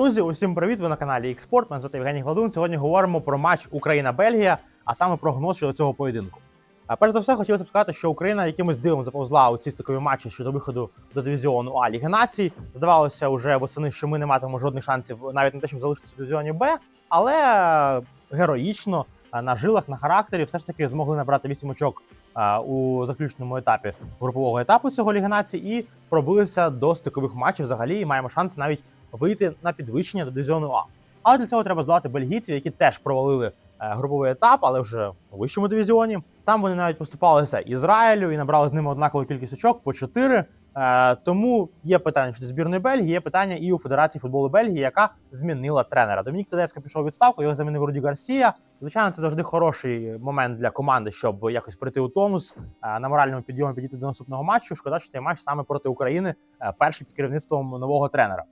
Друзі, усім привіт! Ви на каналі Експорт. Мене звати Євгеній Гладун. Сьогодні говоримо про матч Україна-Бельгія, а саме прогноз щодо цього поєдинку. А перш за все, хотілося б сказати, що Україна якимось дивом заповзла у ці стикові матчі щодо виходу до дивізіону А Ліги Націй. Здавалося, вже восени, що ми не матимемо жодних шансів навіть на те, щоб залишитися в дивізіоні Б, але героїчно на жилах, на характері, все ж таки змогли набрати 8 очок у заключному етапі групового етапу цього Ліги Націй і пробилися до стикових матчів взагалі. І маємо шанс навіть вийти на підвищення до дивізіону А. Але для цього треба здолати бельгійців, які теж провалили е, груповий етап, але вже у вищому дивізіоні. Там вони навіть поступалися Ізраїлю і набрали з ними однакову кількість очок по 4. Е, тому є питання щодо збірної Бельгії, є питання і у Федерації футболу Бельгії, яка змінила тренера. Домінік Тедеско пішов у відставку, його замінив Руді Гарсія. Звичайно, це завжди хороший момент для команди, щоб якось прийти у тонус е, на моральному підйомі підійти до наступного матчу. Шкода, що цей матч саме проти України, перший під керівництвом нового тренера.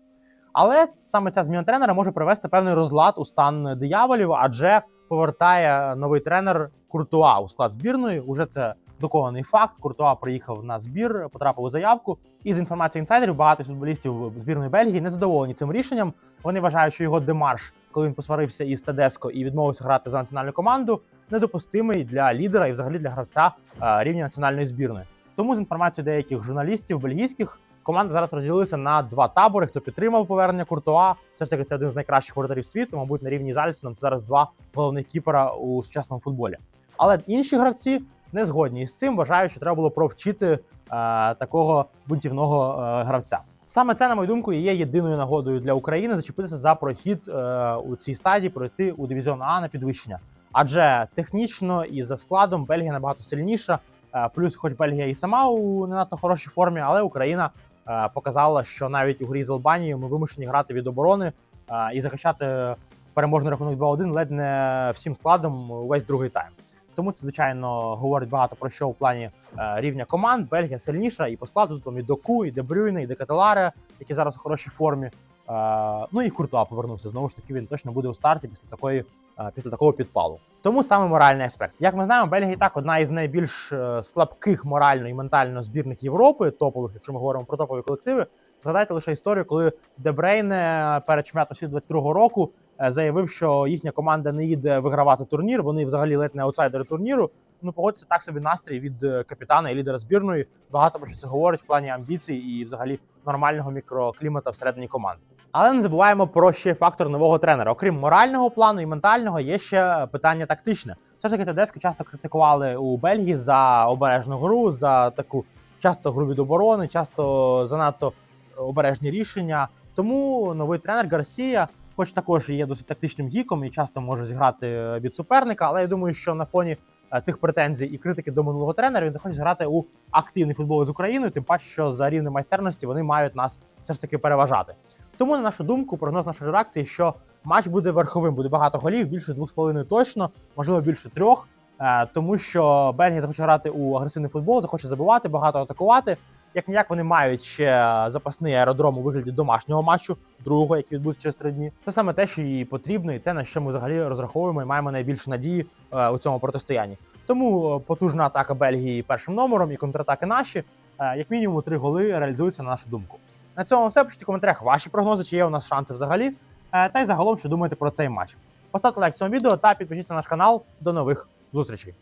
Але саме ця зміна тренера може привести певний розлад у стан дияволів, адже повертає новий тренер Куртуа у склад збірної. Уже це доконаний факт. Куртуа приїхав на збір, потрапив у заявку. І з інформацією інсайдерів, багато футболістів збірної Бельгії не задоволені цим рішенням. Вони вважають, що його демарш, коли він посварився із Тедеско і відмовився грати за національну команду, недопустимий для лідера і взагалі для гравця е, рівня національної збірної. Тому з інформацією деяких журналістів бельгійських команда зараз розділилася на два табори. Хто підтримав повернення Куртуа, все ж таки це один з найкращих воротарів світу, мабуть, на рівні з Альсоном. Це зараз два головних кіпера у сучасному футболі. Але інші гравці не згодні із цим, вважають, що треба було провчити е, такого бунтівного е, гравця. Саме це, на мою думку, є єдиною нагодою для України зачепитися за прохід е, у цій стадії, пройти у дивізіон А на підвищення. Адже технічно і за складом Бельгія набагато сильніша. Е, плюс, хоч Бельгія і сама у не надто хорошій формі, але Україна показала, що навіть у грі з Албанією ми вимушені грати від оборони е, і захищати переможний рахунок 2-1 ледь не всім складом увесь другий тайм. Тому це звичайно говорить багато про що в плані е, рівня команд. Бельгія сильніша і по складу там і Доку, і Дебрюйне, і Декателаре, які зараз у хорошій формі. Е, ну і Куртуа повернувся. Знову ж таки, він точно буде у старті після такої е, після такого підпалу. Тому саме моральний аспект. Як ми знаємо, Бельгія і так одна із найбільш е, слабких морально і ментально збірних Європи, топових, якщо ми говоримо про топові колективи. Згадайте лише історію, коли Дебрейне перед чемпіонатом світу 22-го року е, заявив, що їхня команда не їде вигравати турнір. Вони взагалі ледь не аутсайдери турніру. Ну, погодьтеся, так собі настрій від е, капітана і лідера збірної. Багато про що це говорить в плані амбіцій і взагалі нормального мікроклімата всередині команди. Але не забуваємо про ще фактор нового тренера. Окрім морального плану і ментального, є ще питання тактичне. Все ж таки Тедеско часто критикували у Бельгії за обережну гру, за таку часто гру від оборони, часто занадто обережні рішення. Тому новий тренер Гарсія, хоч також є досить тактичним гіком і часто може зіграти від суперника, але я думаю, що на фоні е, цих претензій і критики до минулого тренера він захоче грати у активний футбол з Україною, тим паче, що за рівнем майстерності вони мають нас все ж таки переважати. Тому, на нашу думку, прогноз нашої редакції, що матч буде верховим, буде багато голів, більше двох з половиною точно, можливо, більше трьох. Е, Тому що Бельгія захоче грати у агресивний футбол, захоче забивати, багато атакувати. Як ніяк вони мають ще запасний аеродром у вигляді домашнього матчу, другого, який відбудеться через три дні. Це саме те, що їй потрібно, і те, на що ми взагалі розраховуємо і маємо найбільше надії е, у цьому протистоянні. Тому е, потужна атака Бельгії першим номером і контратаки наші, як мінімум, три голи реалізуються на нашу думку. На цьому все пишіть у коментарях ваші прогнози, чи є у нас шанси взагалі. Е, Та й загалом, що думаєте про цей матч. Поставте лайк цьому відео та підпишіться на наш канал. До нових зустрічей.